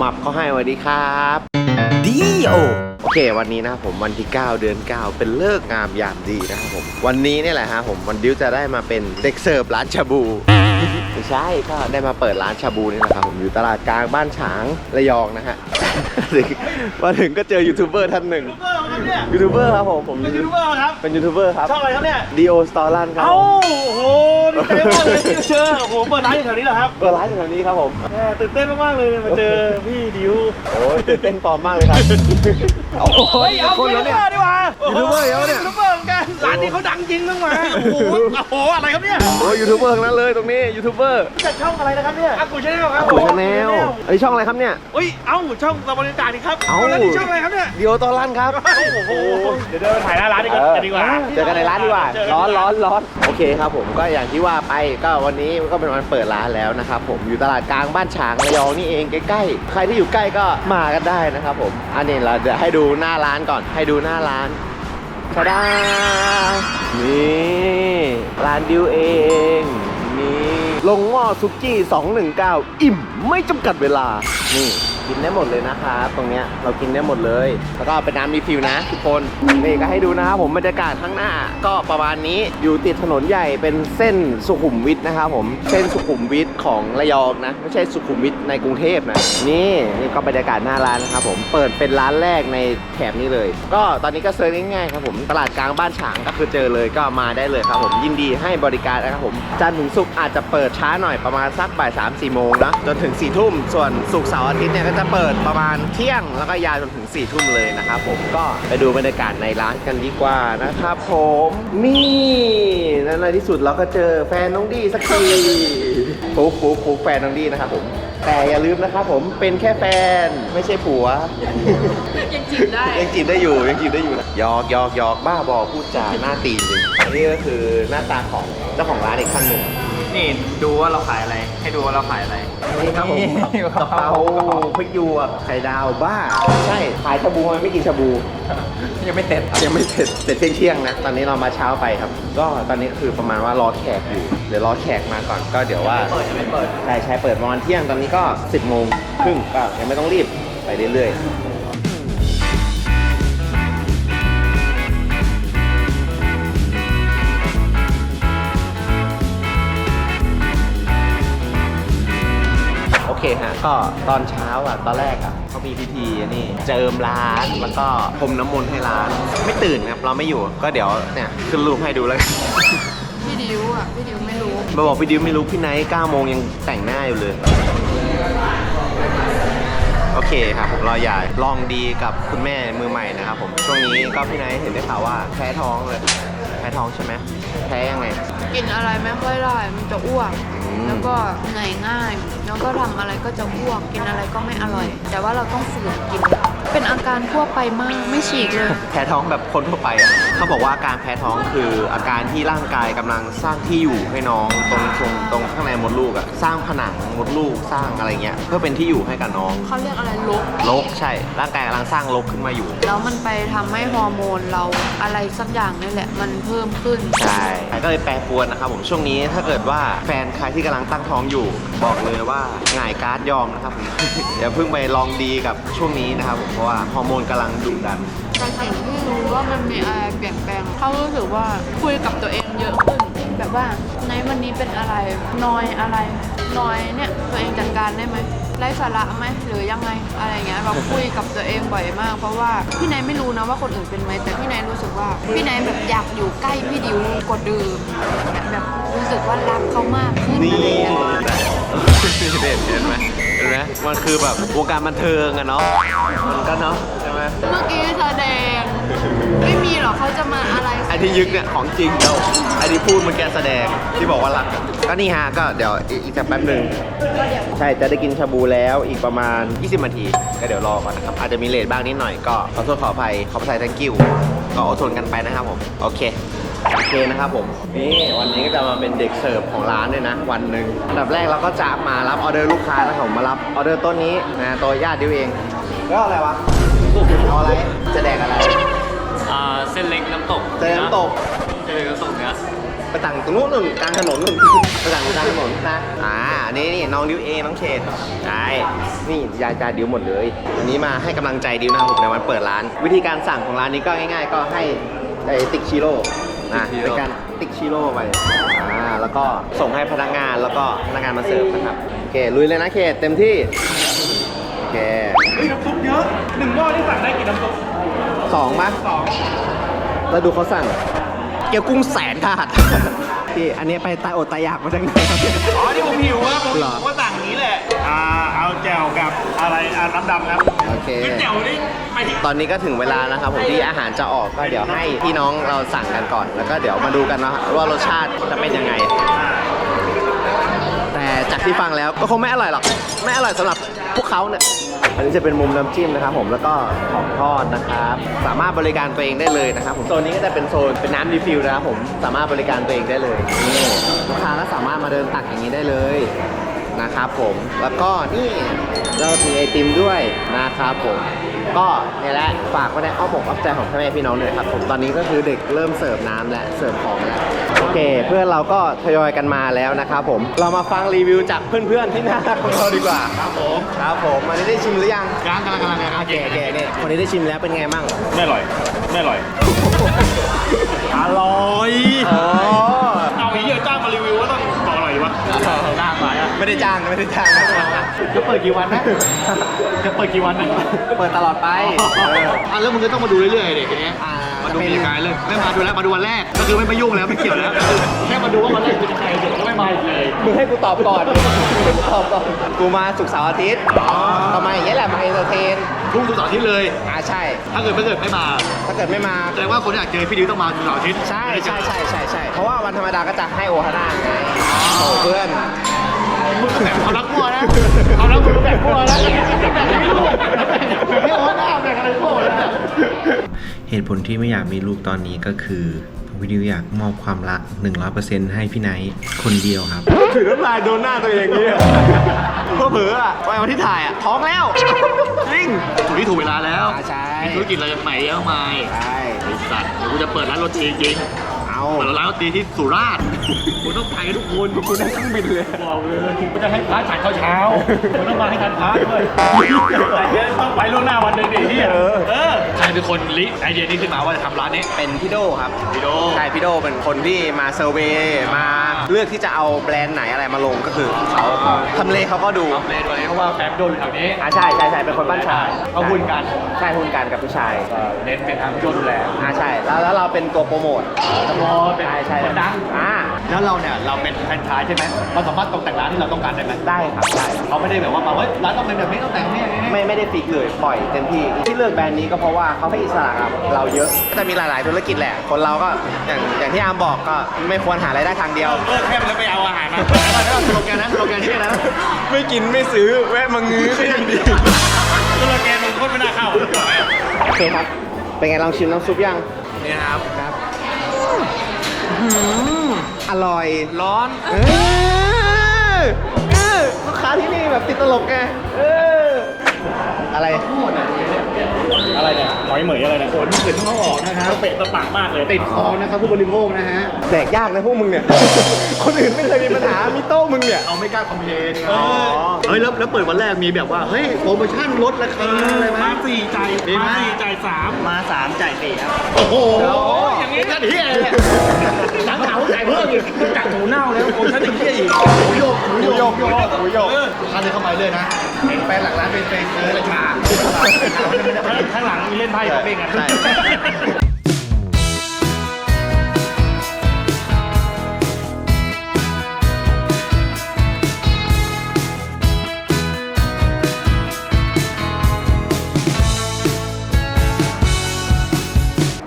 มับเขาให้สวัสดีครับดีโอ โอเควันนี้นะครับผมวันที่ 9 เดือน 9 เป็นเลิกษ์งามยามดีนะครับผมวันนี้นี่แหละฮะผมวันดิวจะได้มาเป็นเด็กเสิร์ฟร้านชาบูไม่ใช่ก็ได้มาเปิดร้านชาบูนี่แหละครับผมอยู่ตลาดกลางบ้านฉางระยองนะฮะมาถึงก็เจอยูทูบเบอร์ท่านหนึ่งยูทูบเบอร์ครับเนี่ยยูทูบเบอร์ครับผมผมเป็นยูทูบเบอร์ครับเป็นยูทูบเบอร์ครับช่องอะไรครับเนี่ยดีโอสตอรันครับเอ้าผมโอ้โหดีใจมากเลยที่เจอโอ้โหเปิดร้านอยู่แถวนี้เหรอครับเปิดร้านอยู่แถวนี้ครับผมแหมตื่นเต้นมากๆเลยมาเจอพี่ดิวโอ้ยตื่นเต้นปลอมมากเลยครับโอ้โหเฮ้ยเอาคนยูแล้วทูบเนี่ยเบอร์ดีกว่ายูทูบเบอร์เยอะเนี่ย ยูทูบเบอร์เหมือนกันร้านนี้เขาดังจริงต้องมาโอ้โหโอ้โหอะไรครับเนี่ยโอ้ยยูทูบเบอร์ทั้งนั้นเลยตรงนี้ยูทูบเบอร์จากช่องอะไรนะครับเนี่ยอากูชาแนลครับปู่ชาแนลไอยช่องอะไรครับเนี่ยเฮ้ย เอ้า ช่องตะบริการนี่ครับเอ้า แล้วนี่ช่องอะไรครับเนี่ยดีโอสตอรันครับโอ้โห เดี๋ยวเดินไปถ่ายหน้าร้านดีกว่าดีกว่าเจอกันในร้านดีกว่าเจกัร้อนร้อนร้อนโอเคครับผมก็อย่างที่ว่าไปก็วันนี้ก็เป็นวันเปิดร้านแล้วนะครับผมอยู่ตลาดกลางบ้านฉางระยองนี่เองใกล้ๆ ใครที่อยู่ใกล้ก็มากันได้นะครับผม อันนี้เราเดี๋ยวให้ดูหน้าร้านก่อน ให้ดูหน้าร้านชาดานี่ร้านดิวเองนี่ ลงหม้อซุกี้ 219 อิ่มไม่จำกัดเวลา นี่ กินได้หมดเลยนะครับตรงเนี้ยเรากินได้หมดเลย แล้วก็เป็นน้ำรีฟิลนะทุกคนนี่ก็ให้ดูนะครับผมบรรยากาศข้างหน้า ก็ประมาณนี้อยู่ติดถนนใหญ่เป็นเส้นสุขุมวิทนะครับผมเส้นสุขุมวิทของระยองนะไม่ใช่สุขุมวิทในกรุงเทพนะนี่นี่ก็บรรยากาศหน้าร้านนะครับผมเปิดเป็นร้านแรกในแถบนี้เลย ก็ตอนนี้ก็เซิร์ชง่ายๆครับผมตลาดกลางบ้านฉางก็คือเจอเลยก็มาได้เลยครับผมยินดีให้บริการนะครับผมจันทร์ถึงศุกร์อาจจะเปิดช้าหน่อยประมาณสักบ่ายสามสี่โมงนะจนถึง4ี่ทุ่มส่วนศุกร์เสาร์อาทิตย์เนี่ยก็จะเปิดประมาณเที่ยงแล้วก็ยาวจนถึง4ี่ทุ่มเลยนะครับผมก็ไปดูบรรยากาศในร้านกันดีกว่านะครับผมนี่และในที่สุดเราก็เจอแฟนน้องดีสักทีปุ๊บปุ๊บปุ๊บแฟนน้องดีนะครับผมแต่อย่าลืมนะครับผมเป็นแค่แฟนไม่ใช่ผัว ยังจีบได้ยังจีบได้อยู่ยังจีบได้อยู่นะหยอกหยอกหยอกบ้าบอพูดจาหน้าตีนจริงอันนี้ก็คือหน้าตาของเจ้าของร้านอีกท่านหนึ่ง นี่ดูว่าเราขายอะไร ให้ดูว่าเราขายอะไร นี่ครับผมนี่กะเพราพริกหยวกไข่ดาวบ้า ใช่ขายชาบูทำไมไม่กินชาบู ยังไม่เสร็จยังไม่เสร็จเสร็จเที่ยงๆนะ ตอนนี้เรามาเช้าไปครับ ก็ตอนนี้คือประมาณว่ารอแขกอยู่ เดี๋ยวรอแขกมาก่อนก็เดี๋ยวว่า เปิดยังไม่เปิด ใช่ใช่เปิดประมาณเที่ยงตอนนี้ก็ 10โมงครึ่งก็ยังไม่ต้องรีบไปเรื่อยๆ เคฮะก็ตอนเช้าอะตอนแรกอะเขามีพิธีอันนี่เจิมร้านแล้วก็พรมน้ำมนต์ให้ร้าน ไม่ตื่นครับเราไม่อยู่ก็เดี๋ยวเนี่ยขึ้นรูปให้ดูแล้วกัน พี่ดิวอะ พี่ดิวไม่รู้ มาบอกพี่ดิวไม่รู้พี่ไนท์9โมงยังแต่งหน้าอยู่เลย โอเคครับผมรออย่าลองดีกับคุณแม่มือใหม่นะครับผมช่วงนี้ก็พี่ไนท์เห็นได้ข่าวว่าแพ้ท้องเลย แพ้ท้องใช่ไหมแพ้ยังไง กินอะไรไม่ค่อยได้มันจะอ้วกอืมแล้วก็เหนื่อยง่าย แล้วก็ทำอะไรก็จะอ้วก กินอะไรก็ไม่อร่อย แต่ว่าเราต้องฝืนกิน เป็นอาการทั่วไปมากไม่ฉีกเลย แพ้ท้องแบบคนทั่วไปอะเขาบอกว่าอาการแพ้ท้องคืออาการที่ร่างกายกำลังสร้างที่อยู่ให้น้องตรงตรงตรงข้างในมดลูกอะสร้างผนังมดลูกสร้างอะไรเงี้ยเพื่อเป็นที่อยู่ให้กับน้องเขาเรียกอะไรลกลกใช่ ร่างกายกำลังสร้างลกขึ้นมาอยู่แล้วมันไปทำให้ฮอร์โมนเราอะไรสักอย่างนี่แหละ มันเพิ่มขึ้น ใช่ก็เลยแปรปรวนนะครับผมช่วงนี้ถ้าเกิดว่าแฟนใครที่กำลังตั้งท้องอยู่ บอกเลยว่าหง่ายการ์ดยอมนะครับผม อย่าเพิ่งไปลองดีกับช่วงนี้นะครับผมเพราะว่าฮอร์โมนกำลังดุดันแต่สิ่งที่รู้ว่ามันมีอะไรเปลี่ยนแปลงเขารู้สึกว่าคุยกับตัวเองเยอะขึ้น แบบว่าในวันนี้เป็นอะไรนอยอะไรนอยเนี่ยตัวเองจัดการได้ไหมไร้สาระไหมหรือยังไงอะไรเงี้ยเราคุยกับตัวเองบ่อยมาก เพราะว่าพี่นายไม่รู้นะว่าคนอื่นเป็นไหมแต่พี่นายรู้สึกว่า พี่นายแบบอยากอยู่ใกล้พี่ดิวกว่าเดิมแบบแบบรู้สึกว่ารักเขามากขึ้นนี่อะไรเงี้ยเด็ดเห็นไหมเห็นไหมมันคือแบบวงการบันเทิงอะเนาะมันก็เนาะใช่ไหมเมื่อกี้แสดง ไม่มีหรอกเขาจะมาอะไรไอ้ที่ยึกเนี่ยของจริงเราไอ้ที่พูดมันแกแสดงที่บอกว่ารักก็นี่ฮะก็เดี๋ยวอีกอีกสักแป๊บหนึ่งใช่จะได้กินชาบูแล้วอีกประมาณ 20นาทีก็เดี๋ยวรอก่อนนะครับอาจจะมีเลทบ้างนิดหน่อยก็ขอโทษขออภัยขอภาษา thank you ก็อดทนกันไปนะครับผมโอเค โอเคนะครับผมนี่วันนี้ก็จะมาเป็นเด็กเสิร์ฟของร้านด้วยนะ วันหนึ่งอันดับแรกเราก็จะมารับออเดอร์ลูกค้านะครับผมมารับออเดอร์ต้นนี้นะตัวญาติดิวเองแล้วอะไรวะเอาอะไรจะแดกอะไรอ่าเส้นเล็กน้ำตกเส้นน้ำตกเส้นเล็กน้ำตกเนื้อเไปสั่งตรงนู้นนู่นกลางถนนนู่นไปสั่งกลางถนนนะอ่าอันนี้นี่น้องดิวเอน้องเชดใช่นี่ยายจาดิวหมดเลยวันนี้มาให้กำลังใจดิวนะครับผมในวันเปิดร้าน วิธีการสั่งของร้านนี้ก็ง่าย ๆ ก็ให้ไอ้ติ๊กชิโร่ นะเป็นการติ๊กชิโร่ไปอ่าแล้วก็ส่งให้พนักงานแล้วก็พนักงานมาเสิร์ฟนะครับโอเคลุยเลยนะเขตเต็มที่โอเคเฮ้ยน้ำซุปเยอะหนึ่งหม้อที่สั่งได้กี่น้ำซุปสองปะสองแล้วดูเขาสั่ง เกี๊ยวกุ้งแสนถาดพี่อันนี้ไปตายอดตายอยากมาจากไหนครับอ๋อที่ผมหิวครับผมเหรอผมก็สั่ง อย่างนี้แหละอ่าเอาแจ่วกับอะไรอ่าน้ำดำครับโอเคคือแจ่วนี่ไปที่ตอนนี้ก็ถึงเวลานะครับผมที่อาหารจะออกก็เดี๋ยวให้พี่น้องเราสั่งกันก่อน แล้วก็เดี๋ยวมาดูกันนะว่ารสชาติจะเป็นยังไงอ่าแต่จากที่ฟังแล้วก็คงไม่อร่อยหรอก ไม่อร่อยสำหรับพวกเขาเนี่ย อันนี้จะเป็นมุมน้ำจิ้มนะครับผมแล้วก็ของทอดนะครับ สามารถบริการตัวเองได้เลยนะครับผมโซนนี้ก็จะเป็นโซนเป็นน้ำรีฟิลนะครับผมสามารถบริการตัวเองได้เลยนี่ลูกค้าก็สามารถมาเดินตักอย่างนี้ได้เลย นะครับผมแล้วก็นี่เรามีไอติมด้วยนะครับผมก็เนี่ยแหละฝากไว้ในอ้อมอกอ้อมใจของพ่อแม่พี่น้องด้วยนะครับผมตอนนี้ก็คือเด็กเริ่มเสิร์ฟน้ำและเสิร์ฟของแล้วโอเค เพื่อนเราก็ทยอยกันมาแล้วนะครับผมเรามาฟังรีวิวจากเพื่อนๆที่น่ารักของเราดีกว่าครับผมครับผมอันนี้ได้ชิมหรือยังกลางกำลังกำลังกำลังโอเคโอเคเนี่ยคนนี้ได้ชิมแล้วเป็นไงบ้างไม่อร่อยไม่อร่อยอร่อยอ๋อเอาอีเหี้ยจ้าง จ้างมาไม่ได้จ้างไม่ได้จ้างนจะเปิดกี่วันนะจะเปิดกี่วันนะเปิดตลอดไปอะแล้วมึงก็ต้องมาดูเรื่อยๆเด็กเนี้ย อ่ามาดูมีกายเลยไม่มาดูแล้วมาดูวันแรกก็คือไม่ไปยุ่งแล้วไม่เกี่ยวแล้วแค่มาดูว่าวันแรกเป็นยังไงเดี๋ยวก็ไม่มาอีกเลย มึงให้กูตอบก่อนมึงตอบก่อน กูมาศุกร์เสาร์อาทิตย์ทำไมอย่างเงี้ยแหละ มาเอนเตอร์เทน ทุ่งสุดเสาร์อาทิตย์เลย อ่าใช่ ถ้าเกิดไม่เกิดไม่มาถ้าเกิดไม่มา แสดงว่าคนที่อยากเจอพี่ดิวต้องมาสุดเสาร์อาทิตย์ใช่ใช่ใช่ใช่ใช่เพราะว่าวันธรรมดาก็จะให้โอฮาน่าไงโอ้เพื่อน มึงแบบเขารักมั่วนะเขารักมึงแบบมั่วนะแบบไม่รู้แบบไม่โอ้หน้าแบบอะไรมั่วแล้วเนี่ยเหตุผลที่ไม่อยากมีลูกตอนนี้ก็คือวิดีโออยากมอบความรัก 100%ให้พี่ไนท์คนเดียวครับ ถือน้ำลายโดนหน้าตัวเองเนี่ยเพื่อเผลออะวันที่ถ่ายอะท้องแล้ว จริงถูกที่ถูกเวลาแล้วอ่าใช่มีธุรกิจอะไรใหม่เยอะมายใช่ไอ้สัตว์เดี๋ยวกูจะเปิดร้านโรตีจริง เอาเปิดร้านโรตีที่สุราษฎร์คุณต้องไปกันทุกคนคุณได้เครื่องบินเลยบอกเลยกูจะให้พระฉันข้าวเช้าคุณต้องมาให้ทันพระด้วยแต่เดี๋ยวต้องไปล่วงหน้าวันหนึ่งดิที่เออใครเป็นคนลิไอเดียนี้ขึ้นมาว่าจะทำร้านนี้เป็นพี่โดครับพี่โดใช่พี่โดเป็นคนที่มาเซอร์เวย์มา เลือกที่จะเอาแบรนด์ไหนอะไรมาลงก็คือเขาทำเลเขาก็ดูทำเลตัวนี้เพราะว่าแฟนโดนอยู่แถวนี้อ่าใช่ใช่ใช่เป็นคนบ้านชายเขาหุ้นกันใช่หุ้นกันกับผู้ชายเน้นเป็นทางพี่โดดูแลอ่าใช่แล้วแล้วเราเป็นตัวโปรโมทตลอดเป็นใช่ใช่คนดังอ่า แล้วเราเนี่ยเราเป็นแฟรนไชส์ใช่ไหมเราสามารถตกแต่งร้านที่เราต้องการได้ไหมได้ครับได้เขาไม่ได้แบบว่ามาเฮ้ยร้านต้องเป็นแบบนี้ต้องแต่งนี่นี่ไม่ไม่ได้ฟิกเลยปล่อยเต็มที่ที่เลือกแบรนด์นี้ก็เพราะว่าเขาให้อิสระกับเราเยอะจะมีหลาย ๆ ธุรกิจแหละ คนเราก็อย่างอย่างที่อาร์มบอกก็ไม่ควรหารายได้ทางเดียวเลิกแค่แล้วไปเอาอาหารมาแล้วสโลแกนนะสโลแกนที่นะไม่กินไม่ซื้อแวะมางื้อก็ยังดีสโลแกนมันโคตรไม่น่าเข้าโอเคครับเป็นไงลองชิมน้ำซุปยังนี่นะครับครับ อร่อยร้อนเออเออลูกค้าที่นี่แบบติดตลกไงเอออะไรอะไรเนี่ยหอยเหมยอะไรเนี่ยขนขึ้นเขาออกนะครับเปะตะปากมากเลยติดคอนะครับผู้บริโภคนะฮะแดกยากนะพวกมึงเนี่ย คนอื่นไม่เคยมีปัญหามีโต้มึงเนี่ยเราไม่กล้าคอมเพลนอ๋อเฮ้ยแล้วแล้วเปิดวันแรกมีแบบว่าเฮ้ยโปรโมชั่นลดราคาอะไรไหมมาสี่จ่ายมาสี่จ่ายสามมาสามจ่ายสี่ครับโอ้โห อย่างนี้กันเฮียเลยหนังเขาจ่เพิ่มอีกจากหมูเน่าแล้วโอ้ฉันจะเฮียอีกหูโยกหูโยกหูโยกหูโยกท่านเดินเข้ามาเลยนะเห็นแฟนหลังร้านเป็นเป็นซื้อเลยขาข้างหลังมีเล่นไพ่กับเป้งกัน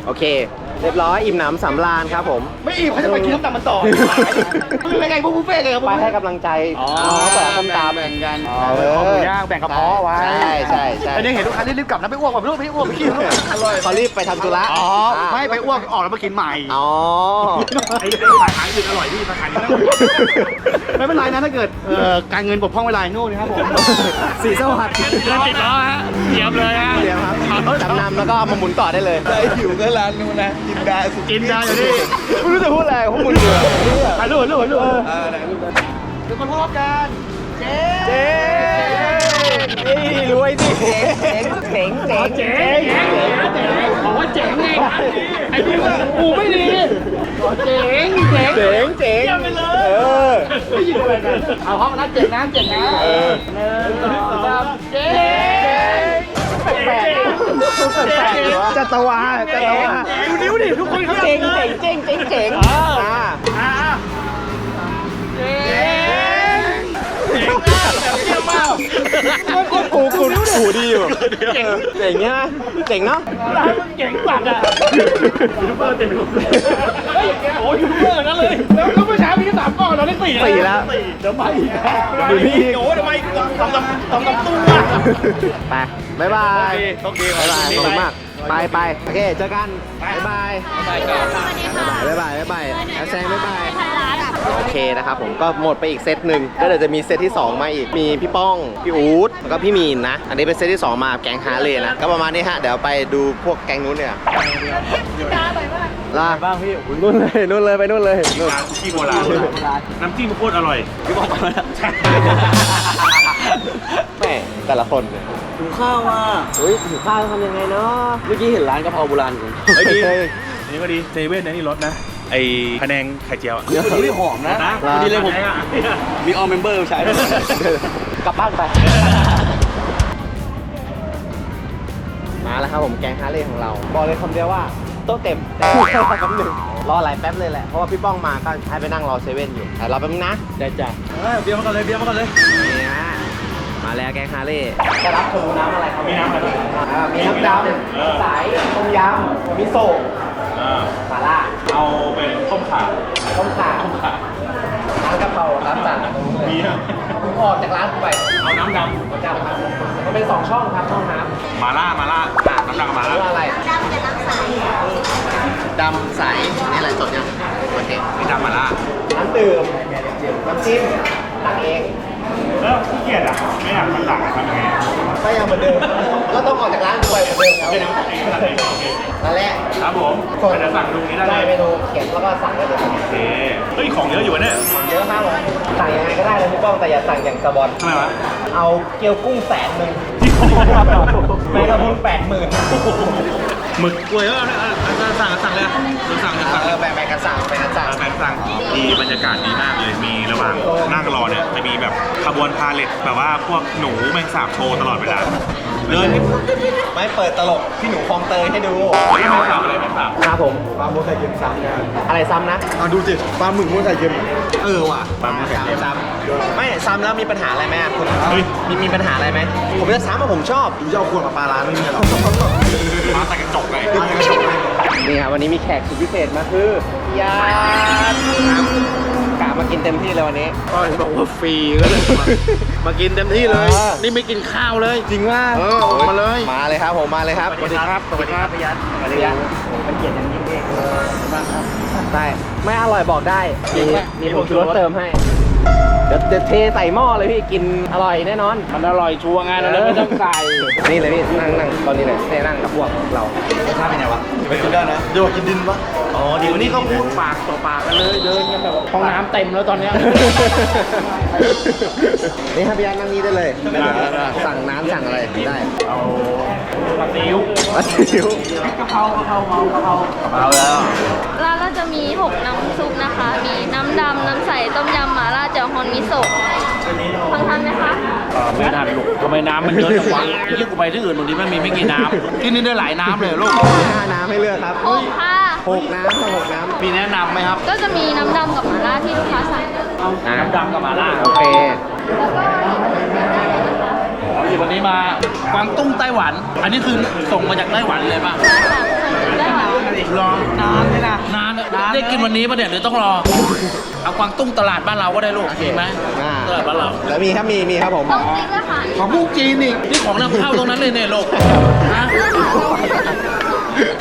โอเค เรียบร้อยอิ่มหนำสำราญครับผม ไม่อิ่มเขาจะไปกินน้ำตาลมันต่อคือไงพวกบุฟเฟ่ต์เลยครับไปให้กำลังใจน้องเปิดส้มตำ แบ่งกันอ๋อเออ หมูย่างแบ่งกระเพาะไว้ใช่ใช่ใช่อันนี้เห็นลูกค้ารีบๆกลับนะไปอ้วกแบบลูกไปอ้วกไปขี้ลูกอร่อยเขารีบไปทำธุระอ๋อไม่ไปอ้วกออกแล้วมากินใหม่ อ๋อ ไอ้สาขาอื่นอร่อยพี่สาขานี้ไม่เป็นไรนะถ้าเกิดเอ่อการเงินบกพร่องเวลาโน่นนะครับผมสีสวัสดิ์ติดล้อฮะเตรียมเลยฮะเตรียมครับเอาจำนำแล้วก็เอามาหมุนต่อได้เลย ได้หิวก็ร้านนู้นนะกินได้กินได้อยู่นี่ไม่รู้จะพูดอะไรพวกมึงเหนื่อยถ่ายรูปถ่ายรูปถ่ายรูปเออไหนรูปทุกคนพร้อมกันเจ๊เจ๊เอ้ยรวยดิเจ๋งเจ๋งเจ๋งเจ๋งบอกว่าเจ๋งไงไอ้นี่ว่ากูไม่ดีเจ๋งเจ๋งเจ๋งเจ๋งเออไม่ยินอะไรกันเอาห้องนะเจ๋งนะเจ๋งนะเออหนึ่งสองสามเจ๋งแปลก ๆแปลกๆอยู่วะจัตวาจัตวาดูนิ้วดิทุกคนเขาเจ๋งเจ๋งเจ๋งเจ๋งเจ๋งอ่าอ่าเจ๋งเจ๋งแบบเยี่ยมมากกูกูกูหูดีอยู่เจ๋งเนี่ยเจ๋งเนาะร้านมึงเจ๋งสัตว์อะยูทูบเบอร์เต็มไปหมดเลยเฮ้ยโอ้ยูทูบเบอร์นั่นเลยแล้วแล้วเมื่อเช้า เราได้สี่สี่แล้ว เดี๋ยวไปอีกอยู่นี่อีก โอ้ทำไมสองสองสามสองสามตู้ไปบ๊ายบายโอเคบ๊ายบายขอบคุณมาก ไปไปโอเค เจอกัน บ๊ายบายบ๊ายบายบ๊ายบายแล้วแซงบ๊ายบาย โอเคนะครับผมก็หมดไปอีกเซตหนึ่งก็เดี๋ยวจะมีเซตที่ 2 มาอีกมีพี่ป้องพี่อู๊ดแล้วก็พี่มีนนะ อันนี้เป็นเซตที่ 2 มาแก๊งฮาร์เลย์นะก็ประมาณนี้ฮะเดี๋ยวไปดูพวกแก๊งนู้นเนี่ยลาบ้างพี่นู่นเลยนู่นเลยไปนู่นเลยนู่นร้านซุกี้โบราณน้ำจิ้มโคตรอร่อยพี่บอกมาแล้วแม่แต่ละคนเนี่ยถุงข้าวอะเฮ้ยถือข้าวทำยังไงเนาะเมื่อกี้เห็นร้านกะเพราโบราณกันเฮ้ยดีอันนี้ก็ดีเซเว่นนะนี่รสนะ ไอพะแนงไข่เจียวอะเดี๋ยวนี้หอมนะพอดีเลยผม มีออมเมมเบอร์ใช้ กลับบ้านไป มาแล้วครับผมแกงฮาร์เลย์ของเรา บอกเลยคำเดียวว่าโต๊ะเต็มแต่แค่แป๊บหนึ่งรอหลายแป๊บเลยแหละ เพราะว่าพี่ป้องมาก็ให้ไปนั่งรอเซเว่นอยู่แต่รอแป๊บนึงนะได้จ้ะเบียร์มากันเลยเบียร์มากันเลย นี่ฮะมาแล้วแกงฮาร์เลย์จะรับคือน้ำอะไรครับมีน้ำอะไรบ้างอ่ามีน้ำดำใสต้มยำมิโซะอ่าสาล่า เอาเป็นต้มข่าต้มข่าต้มข่าร้านกะเพราครับสั่งมีอะผมออกจากร้านไปเอาน้ำดประจำครับมันเป็นสองช่องครับช่องน้ำำมาล่ามาล่าน้ำดำกับมาเรีล่ายกว่าอะไรดำใสนี่อะไรสดยังโอเคนี่ดำมาล่าน้ำดื่มน้ำจิ้มตักเอง แล้วขี้เกียจอะ ไม่อยากทำต่างทำยังไงก็ยังเหมือนเดิม ก็ต้องออกจากร้านไปเหมือนเดิมครับเป็นน้ำเองขนาดไหนโอเคนั่นแหละครับผมไปจะสั่งดูนี้ได้ได้เลเมยนูเขียนแล้วก็สั่งได้เลยโอเคเฮ้ยของเยอะอยู่วะเนี่ยเยอะมากเลยสั่งยังไงก็ได้เลยพี่ป้องแต่อย่าสั่งอย่างสะบอน ทำไมวะเอาเกี๊ยวกุ้งแสนหนึ่งที่โคตรแมงกะพรุนแปดหมื่น หมึกกล้วยเออเนี่ยเออสั่งสั่งเลยสั่งสั่งเออแบ่งๆกันสั่งแบ่งกันสั่งแบงค์สั่งดีบรรยากาศดีมากเลย มีระหว่างนั่งรอเนี่ยจะมีแบบขบวนพาเลทแบบว่าพวกหนูแมงสาบโชว์ตลอดเวลา เดินไม่เปิดตลกพี่หนูคลองเตยให้ดูไม่แมงสาบอะไรแมงสาบครับผมปลาหมึกไข่เค็มซ้ำนะอะไรซ้ำนะเอาดูสิปลาหมึกมันไข่เค็มเออว่ะปลาหมึกไข่เค็มซ้ำไม่ซ้ำแล้วมีปัญหาอะไรไหมอะคุณเฮ้ย มีมีปัญหาอะไรไหมผมจะซ้ำอะผมชอบ ดูเจ้าควรกับปลาร้านไม่มีหรอก มาใส่กระจกไงนี่ครับวันนี้มีแขกสุดพิเศษมาคือพี่ยาดกะมากินเต็มที่เลยวันนี้ ก็เห็นบอกว่าฟรีก็เลยมามากินเต็มที่เลย อ่านี่ นี่ไม่กินข้าวเลย จริงว่าเออออกมาเลย มาเลยครับผมมาเลยครับสวัสดีครับ สวัสดีครับพี่ยัดสวัสดีครับเป็นเกียรติอย่างยิ่งเองได้ไม่อร่อยบอกได้มีมีผงชูรสเติมให้ เดี๋ยวเดี๋ยวเทใส่หม้อเลยพี่กินอร่อยแน่นอน มันอร่อยชัวร์งานเราเลยไม่ต้องใส่ นี่เลยพี่นั่งนั่งตอนนี้เลยนี่นั่งกับพวกเราข้าวเป็นไงวะ ไปกินได้นะเดี๋ยวกินดินปะอ๋อดีวันนี้เขาพูดปากต่อปากกันเลยเดินกันแบบห้องน้ำเต็มแล้วตอนเนี้ย นี่ครับพี่ยันนั่งนี้ได้เลยสั่งน้ำสั่งอะไรได้เอาปลาซิวมาซิวเอาแล้ว ร้านเราจะมี 6 น้ำซุปนะคะ มีน้ำดำ น้ำใส ต้มยำหม่าล่าเจียวฮอนมิโซะฟังทันไหมคะไม่ทันลูกทำ ไมน้ำมันเยอะจังวะที่กูไปที่อื่นบางทีมันมีไม่กี่น้ำที่นี่ได้หลายน้ำเลยลูก ห้าน้ำให้เลือกครับโอ้ค่ะ หกน้ำครับหกน้ำมีแนะนำไหมครับก็จะมีน้ำดำกับหม่าล่าที่ลูกค้าสั่งน้ำดำกับหมาล่าโอเคแล้วก็ที่วันนี้มากวางตุ้งไต้หวัน อันนี้คือส่งมาจากไต้หวันเลยป่ะสั่งได้หวานรอนานเลยนะนาน ได้กินวันนี้ป่ะเนี่ยหรือต้องรอ เอากวางตุ้งตลาดบ้านเราก็ได้ลูกดีไหมอ่าตลาดบ้านเรา แล้วมีครับมีมีครับผมต้องติ๊กอะค่ะของพวกจีนอีกนี่ของนำเข้าตรงนั้นเลยเนี่ยลูกฮะ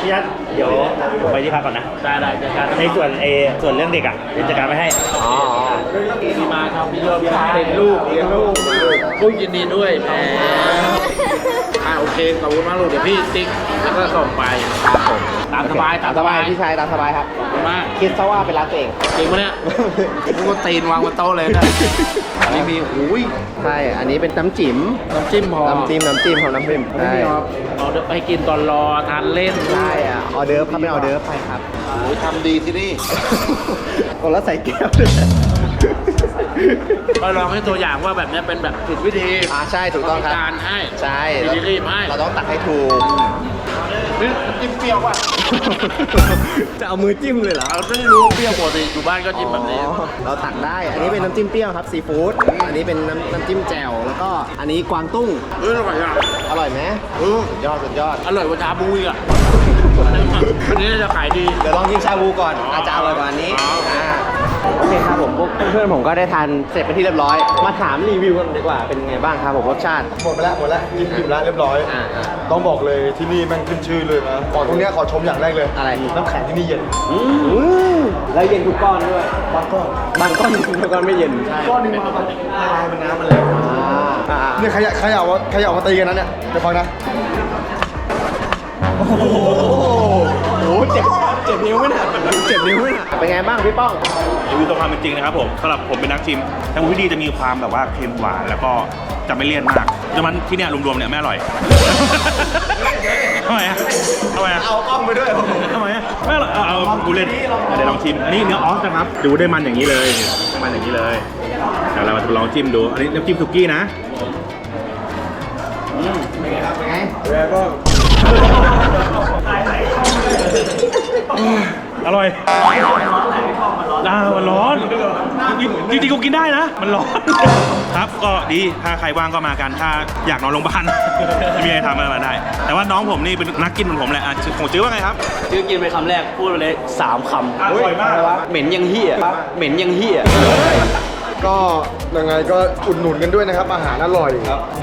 พี่ยัดเดี๋ยวผมไปที่พักก่อนนะ ได้ได้จัดการในส่วนเอส่วนเรื่องเด็กอะเดี๋ยวจัดการไปให้ อ๋อที่มาครับพี่โยมเป็นลูกเลี้ยงลูกลูกยินดีด้วยแหม อ่าโอเคเคขอบคุณมากลูกเดี๋ยวพี่ติ๊กแล้วก็ส่งไปครับผมตามสบายตามสบายพี่ชายตามสบายครับขอบคุณมากคิดซะว่าเป็นร้านตัวเองจริงปะเนี่ยมึงก็ตีนวางบนโต๊ะเลยนะอันนี้มีหูยใช่อันนี้เป็นน้ำจิ้มน้ำจิ้มพอน้ำจิ้มน้ำจิ้มของน้ำจิ้มไม่ใช่มีเอาเอาเดี๋ยวไปกินตอนรอทานเล่นใช่อะออเดิร์ฟครับเป็นออเดิร์ฟไปครับโอ้ยทำดีที่นี่โอ้แล้วใส่แก้วด้วย ก็ลองให้ตัวอย่างว่าแบบเนี้ยเป็นแบบผิดวิธีอ่าใช่ถูกต้องครับการให้ใช่มีรีบให้เราต้องตักให้ถูก นี่จิ้มเปรี้ยวว่ะจะเอามือจิ้มเลยเหรอ เราไม่ได้รู้ว่าเปรี้ยวปกติอยู่บ้านก็จิ้มแบบนี้ อ๋อเราตักได้ อันนี้เป็นน้ำจิ้มเปรี้ยวครับซีฟู้ด อันนี้เป็นน้ำน้ำจิ้มแจ่ว แล้วก็อันนี้กวางตุ้ง เอออร่อยอะอร่อยไหมเออสุดยอดสุดยอด อร่อยกว่าชาบูอีกอะอันนี้น่าจะขายดี เดี๋ยวลองกินชาบูก่อนอาจจะอร่อยกว่าอันนี้า โอเคครับผมพวกเพื่อนๆผมก็ได้ทานเสร็จไปนที่เรียบร้อย มาถามรีวิวกันดีกว่าเป็นไงบ้างครับผมรสชาติ หมดไปแล้วหมดแล้วกินอิ่มแล้วเรียบร้อย อ่าอ่าต้องบอกเลยที่นี่แม่งขึ้นชื่อเลยนะก่อนตรงเนี้ยขอชมอย่างแรกเลยอะไร น้ำแข็งที่นี่เย็นอืมแล้วเย็นทุกก้อนด้วย บางก้อนบางก้อนบางก้อนไม่เย็นใช่ก้อนหนึงมาแบบละลายเป็นน้ำมาเลยอ่าเนี่ยใครอยากใครอยากว่าใครอยากมาตีกันนะเนี่ยเดี๋ยวฟังนะโอ้โหเจ็บเจ็บนิ้วไหมเนี่ยเจ็บนิ้วไหมเนี่ยเป็นไงบ้างพี่ป้อง รีวิวตัวความเป็นจริงนะครับผมสำหรับผมเป็นนักชิมแต่วิธีจะมีความแบบว่าเค็มหวานแล้วก็จะไม่เลี่ยนมากแต่มันที่เนี่ยรวมๆเนี่ยไม่อร่อย ทำไมอะทำไมอะเอากล้องไปด้วยทำไมอะไม่อร่อยเอาเอากูเล่นเดี๋ยวลองชิมอันนี้เนื้อออสนะครับดูได้มันอย่างนี้เลยมันอย่างนี้เลยเดี๋ยวเรามาลองจิ้มดูอันนี้น้ำจิ้มสุกี้นะ อร่อยอ่ามันร้อนจริงๆกูกินได้นะ มันร้อน ครับก็ดีถ้าใครว่างก็มากันถ้าอยากนอนโรงพยาบาลไม่มีอะไรทำอะไรมาได้ แต่ว่าน้องผมนี่เป็นนักกินเหมือนผมแหละอะของจื้อว่าไงครับชื่อกินไปคำแรกพูดไปเลยสามคอร่อยมากำเหม็นยังเฮียเหม็นยังเฮีย ก็ยังไงก็อุดหนุนกันด้วยนะครับ อาหารอร่อย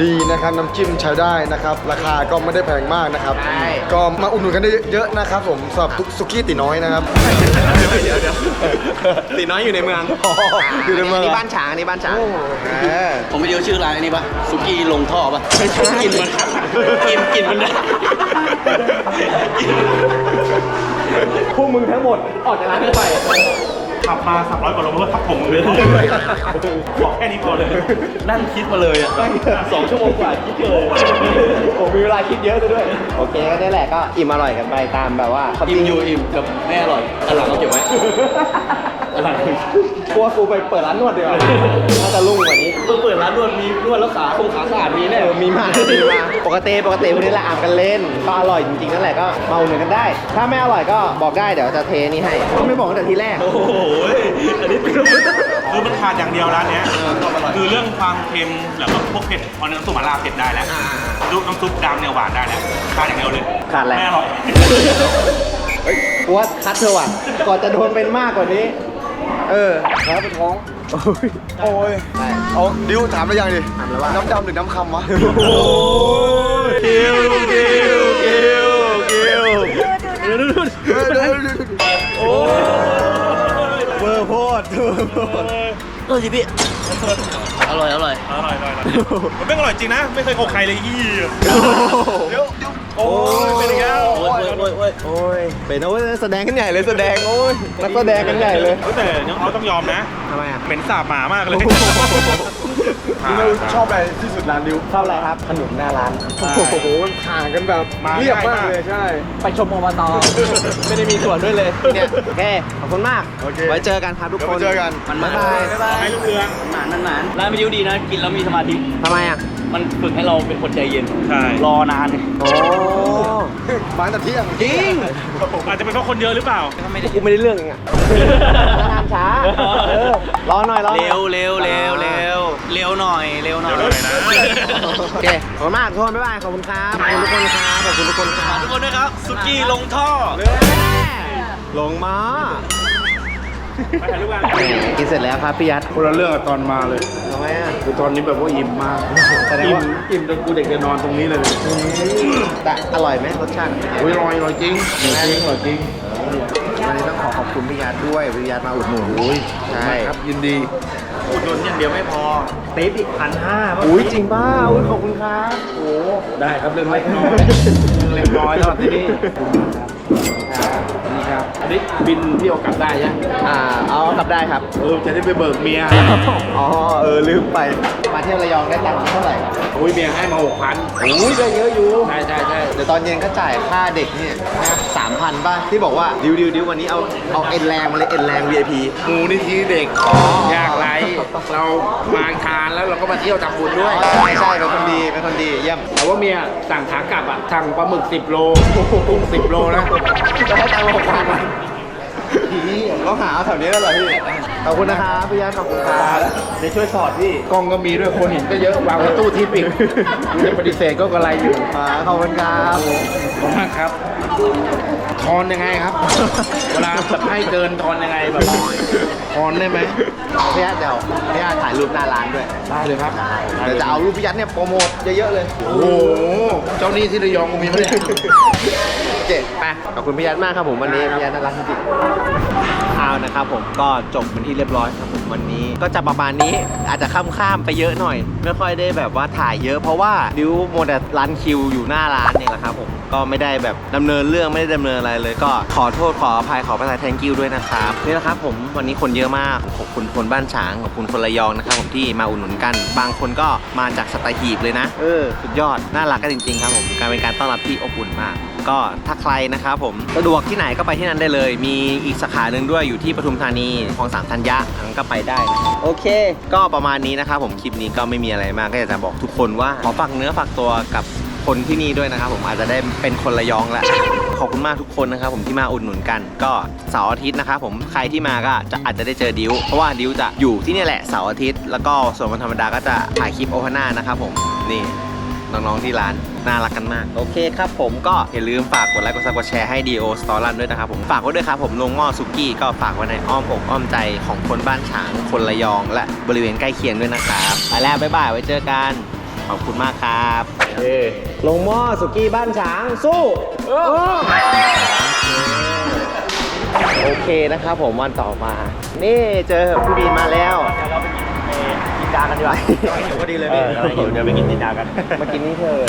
ดีนะครับน้ำจิ้มใช้ได้นะครับ ราคาก็ไม่ได้แพงมากนะครับ ใช่ ก็มาอุดหนุนกันได้เยอะๆนะครับผมสำหรับสุกี้ตีน้อยนะครับเดี๋ยวเดี๋ยวตีน้อยอยู่ในเมืองอยู่ในเมืองนนี้บ้านฉางอันนี้บ้านฉางเออผมไปดูชื่อร้านอันนี้ปะสุกี้ลงท่อปะไม่ใช่กินมันกินกินมันได้พวกมึงทั้งหมดออกจากร้านนี้ไป ขับมา300กว่าโลเพื่อทับผมมึงเลยบอกแค่นี้พอเลย นั่งคิดมาเลยอะสองชั่วโมงกว่าคิดเลยผมมีเวลาคิดเยอะซะด้วย โอเคก็นี่แหละก็อิ่มอร่อยกันไปตามแบบว่าความจอิ่ริมงอยู่อิ่มกับแม่อร่อยอันหลังเราเก็บไว้ อันหลังกลัวกูไปเปิดร้านนวดดีกว่าน่าจะรุ่งกว่านี้เพิ่งเปิดร้านนวดมีนวดแล้วขาคงขาขาดมีแน่เออมีมามีมาปกติปกติพวกนี้แหละอาบกันเล่นก็อร่อยจริงๆนั่นแหละก็มาอุดหนุนกันได้ ถ้าไม่อร่อยก็บอกได้เดี๋ยวจะเทนี่ให้ก็ไม่บอกตั้งแต่ทีแรก โอ้โหอันนี้เป็นคือมันขาดอย่างเดียวร้านเนี้ยคือเรื่องความเค็มแล้วก็พวกเผ็ดพอน้ำซุปมาลาเผ็ดได้แล้วลูกน้ำซุปดำเนี่ยหวานได้แล้วขาดอย่างเดียวเลยขาดอะไรไม่อร่อยเฮ้ยกูว่าคัดเธอะว่ะก่อนจะโดนเป็นมากกว่านี้ เออแล้วเป็นท้องโอ้ยใช่เอาดิวถามได้ยังดิถามแล้วว่าน้ำดำหรือน้ำคำวะคิวคิวคิวคิวโอ้เวอร์โพดเวอร์โพด เออสิพี่อร่อยอร่อย อร่อยอร่อยอร่อยมันไม่อร่อยจริงนะ ไม่เคยโกใครเลยยี่เดี๋ยวเดี๋ยวโอ้ยเป็นอีกแล้วโอ้ยโอ้ยโอ้ยโอ้ยเป็นโอ้ยแสดงกันใหญ่เลยแสดงโอ้ยนักแสดงกันใหญ่เลยแต่ยังเอาต้องยอมนะทำไมอะเป็นสาบหมามากเลย ดิวชอบอะไรที่สุดร้านดิวชอบอะไรครับขนมหน้าร้าน โอ้โหมันห่างกันแบบมาเรียบมากง่ายมาก เลยใช่ ไปชมอบตไม่ได้มีส่วนด้วยเลย เนี่ยโอเค ขอบคุณมาก โอเคไว้เจอกันครับทุกเดี๋ยวคไปนเจอกัน มันบ๊ายบายบ๊ายบายให้ลูกเรืองหนานนานร้านวิวดีนะ กินแล้วมีสมาธิ ทำไมอะ มันฝึกให้เราเป็นคนใจเย็น ใช่รอนานโอ้มาตั้งแต่เที่ยงจริงอาจจะเป็นเพราะคนเยอะหรือเปล่า กูไม่ได้เรื่องเองอะทำช้าเออรอหน่อยรอหน่อย เร็วเร็วเร็วเร็ว เร็วหน่อยเร็วหน่อยเร็วหน่อยนะ โอเคขอบคุณมากทุกคนบ๊ายบายขอบคุณครับขอบคุณทุกคนครับขอบคุณทุกคนครับทุกคนด้วยครับสุกี้ลงท่อลงมาไปถ่ายรูปกันแหมกินเสร็จแล้วครับพี่ยัดคนละเรื่องกับตอนมาเลยทำไมอะคือตอนนี้แบบว่าอิ่มมากแสดงอิ่มว่าอิ่มจนกูเด็กจะนอนตรงนี้เลยแต่อร่อยไหมรสชาติอุ้ยอร่อยอร่อยจริงอร่อยจริงอร่อยจริงวันนี้ต้องขอขอบคุณพี่ยัดด้วยพี่ยัดมาอุดหนุนใช่ครับยินดี อุดหนุนอย่างเดียวไม่พอติ๊บอีกพันห้าอุ้ยจริงป่าอุ้ยขอบคุณครับโอ้ได้ครับเรื่องเล็กน้อยเรื่องเล็กน้อยสำหรับที่นี่นี่ครับอันนี้บินที่เอากลับได้ใช่ไหมอ่าเอากลับได้ครับเออจะได้ไปเบิกเมียอ๋อเออลืมไปมาเที่ยวระยองได้ตังค์เท่าไหร่ครับโอ้ยเมียให้มาหกพันโอ้ยได้เยอะอยู่ใช่ใช่ใช่เดี๋ยวตอนเย็นก็จ่ายค่าเด็กเนี่ยสา มพันป่ะที่บอกว่าดิวดิวดิววันนี้เอาเอาเอ็นแรงมาเลยเอ็นแรง VIP มูลนิธิเด็กยากไร้เรามาทานแล้วเราก็มาเที่ยวทำบุญด้วย ใช่ใช่เป็นคนดีเป็นคนดีเยี่ยมแต่ว่าเมียสั่งขากลับอะสั่งปลาหมึกสิบโลกุ้งสิบโลนะจะให้ตังค์มาหกพันต้องหาเอาแถวนี้แล้วเหรอพี่ ขอบคุณนะครับพี่ยันขอบคุณครับเดี๋ยวช่วยสอดพี่กล้องก็มีด้วยคนเห็นก็เยอะวางไว้ตู้ที่ปิดจะปฏิเสธก็กระไรอยู่อ่าขอบคุณครับขอบคุณมากครับ ทอนยังไงครับ เวลาแบบให้เกินทอนยังไงแบบทอนได้ไหมพี่ยัดเดี๋ยวพี่ยัดถ่ายรูปหน้าร้านด้วยได้เลยครับเดี๋ยวจะเอารูปพี่ยัดเนี่ยโปรโมทเยอะๆเลย โอ้โหเจ้าหนี้ที่ระยองกูมีไหมเนี่ยเจ็ดไปขอบคุณพี่ยัดมากครับผมวันนี้พี่ยัดน่ารักจริงๆเอานะครับผมก็จบเป็นที่เรียบร้อยครับผม วันนี้ก็จะประมาณนี้อาจจะข้ามๆไปเยอะหน่อย ไม่ค่อยได้แบบว่าถ่ายเยอะเพราะว่าดิวโมเดลรันคิวอยู่หน้าร้านเนี่ยแหละครับผมก็ไม่ได้แบบดำเนินเรื่องไม่ได้ดำเนินอะไรเลย ก็ขอโทษขออภัยขอประทานแทงกิ้วด้วยนะครับนี่แหละครับผมวันนี้คนเยอะมากขอบคุณคนบ้านฉางขอบคุณคนระยองนะครับผมที่มาอุดหนุนกัน บางคนก็มาจากสตหีบเลยนะ เออสุดยอดน่ารักกันจริงๆครับผมการเป็นการต้อนรับที่อบอุ่นมาก ก็ถ้าใครนะครับผมสะดวกที่ไหนก็ไปที่นั่นได้เลย มีอีกสาขาหนึ่งด้วยอยู่ที่ปทุมธานีของสามธัญญะอันนั้นก็ไปได้นะโอเค ก็ประมาณนี้นะครับผมคลิปนี้ก็ไม่มีอะไรมากก็อยากจะบอกทุกคนว่าขอฝากเนื้อฝากตัวกับคนที่นี่ด้วยนะครับผมอาจจะได้เป็นคนระยองแหละขอบคุณมากทุกคนนะครับผมที่มาอุดหนุนกัน ก็เสาร์อาทิตย์นะครับผมใครที่มาก็จะอาจจะได้เจอดิวเพราะว่าดิวจะอยู่ที่นี่แหละเสาร์อาทิตย์ แล้วก็ส่วนวันธรรมดาก็จะถ่ายคลิปโอฮาน่านะครับผมนี่ น้องๆที่ร้านน่ารักกันมาก โอเคครับผมก็อย่าลืมฝากกดไลค์กดซับกดแชร์ให้ DO Store Run ด้วยนะครับผมฝากไว้ด้วยครับผมลงหม้อซุกี้ก็ฝากไว้ในอ้อมอกอ้อมใจของคนบ้านฉางคนระยอง และบริเวณใกล้เคียงด้วยนะครับไปแล้วบ๊ายบายไว้เจอกันขอบคุณมากครับลงหม้อสุกี้บ้านฉางสู้โอเคนะครับผมวันต่อมา นี่เจอพี่บีนมาแล้วกิ นดากันดีกว่าหิวก็ดีเลยพี่หิวเดี๋ยวไปกินกินดากันมากินนี่เถอะ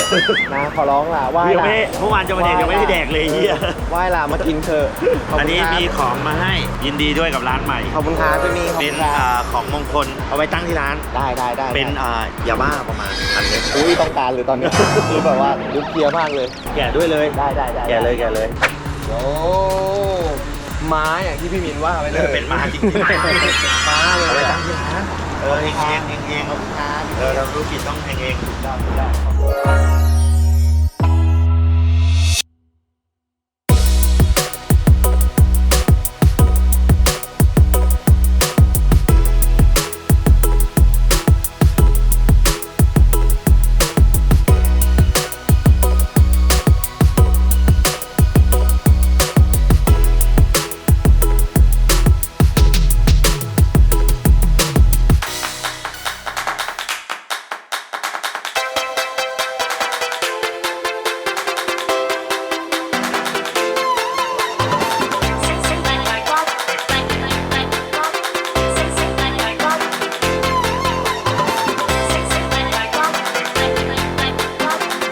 นะขอร้องล่ะไหว้ยังล่ะไม่เมื่อวานจะมาแดกยังไม่ได้แดกเลยเฮียไหว้ล่ะมากินเถอะขบอันคุณนี้ครับมีของมาให้ยินดีด้วยกับร้านใหม่ขอบคุณครับพี่มีขอบเป็คุนณครับอ่าของมงคลเอาไปตั้งที่ร้านได้ได้ได้เป็นอ่ายาบ้าประมาณพันเม็ดอุ้ยต้องการเลยตอนนี้คือแบบว่าลุกเคลียร์มากเลย แกะด้วยเลยได้ได้ได้แกะเลยแกะเลยโอ้ม้าอย่างที่พี่มินว่าไว้เลยเป็นม้าจริงๆม้าเลยเอาไปอะตั้งที่ร้าน เออเฮงเฮงเฮงเฮงขอบคุณครับเออเราธุรกิจต้องเฮงเฮงได้ได้